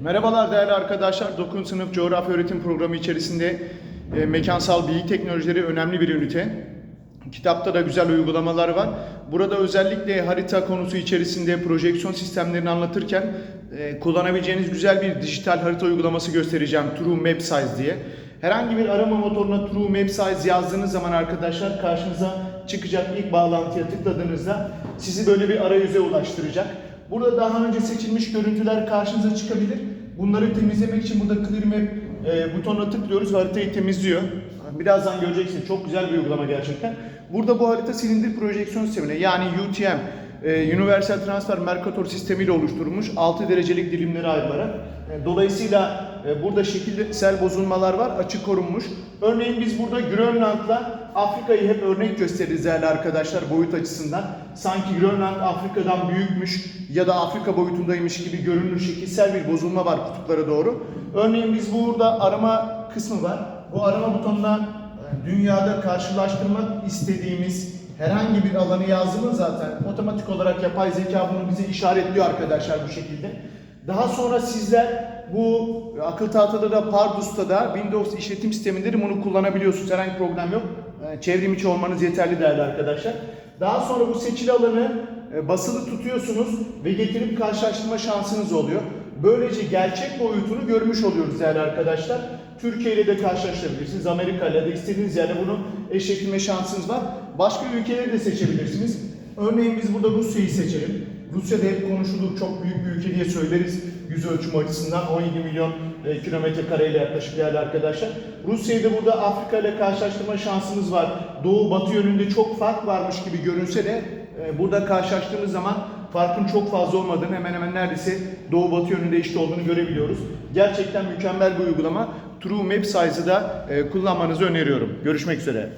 Merhabalar değerli arkadaşlar. 9. sınıf coğrafya öğretim programı içerisinde e, mekansal bilgi teknolojileri önemli bir ünite. Kitapta da güzel uygulamalar var. Burada özellikle harita konusu içerisinde projeksiyon sistemlerini anlatırken e, kullanabileceğiniz güzel bir dijital harita uygulaması göstereceğim. True Map Size diye. Herhangi bir arama motoruna True Map Size yazdığınız zaman arkadaşlar karşınıza çıkacak ilk bağlantıya tıkladığınızda sizi böyle bir arayüze ulaştıracak. Burada daha önce seçilmiş görüntüler karşınıza çıkabilir. Bunları temizlemek için burada Clear Map e, butonuna tıklıyoruz ve haritayı temizliyor. Birazdan göreceksiniz. Çok güzel bir uygulama gerçekten. Burada bu harita silindir projeksiyon sistemine yani UTM, e, Universal Transfer Mercator sistemiyle oluşturulmuş 6 derecelik dilimleri ayrılarak. E, dolayısıyla e, burada şekilsel bozulmalar var, açık korunmuş. Örneğin biz burada Grönland'la Afrika'yı hep örnek gösteririz değerli arkadaşlar boyut açısından. Sanki Grönland Afrika'dan büyükmüş ya da Afrika boyutundaymış gibi görünür şekilsel bir bozulma var kutuplara doğru. Örneğin biz burada arama kısmı var. Bu arama butonuna e, dünyada karşılaştırmak istediğimiz herhangi bir alanı yazdığımız zaten otomatik olarak yapay zeka bunu bize işaretliyor arkadaşlar bu şekilde. Daha sonra sizler bu akıl tahtada da Pardus'ta da Windows işletim sisteminde de bunu kullanabiliyorsunuz. Herhangi bir problem yok. E, Çevrim içi olmanız yeterli değerli arkadaşlar. Daha sonra bu seçili alanı e, basılı tutuyorsunuz ve getirip karşılaştırma şansınız oluyor. Böylece gerçek boyutunu görmüş oluyoruz değerli arkadaşlar. Türkiye ile de karşılaştırabilirsiniz. Amerika ile de istediğiniz yerde bunu eşleştirme şansınız var. Başka ülkeleri de seçebilirsiniz. Örneğin biz burada Rusya'yı seçelim. Rusya'da hep konuşulur, çok büyük bir ülke diye söyleriz yüz ölçümü açısından 17 milyon e, kilometre kareyle yaklaşık değerli arkadaşlar. Rusya'yı da burada Afrika ile karşılaştırma şansımız var. Doğu batı yönünde çok fark varmış gibi görünse de e, burada karşılaştığımız zaman farkın çok fazla olmadığını hemen hemen neredeyse doğu batı yönünde eşit olduğunu görebiliyoruz. Gerçekten mükemmel bir uygulama. True Map Size'ı da e, kullanmanızı öneriyorum. Görüşmek üzere.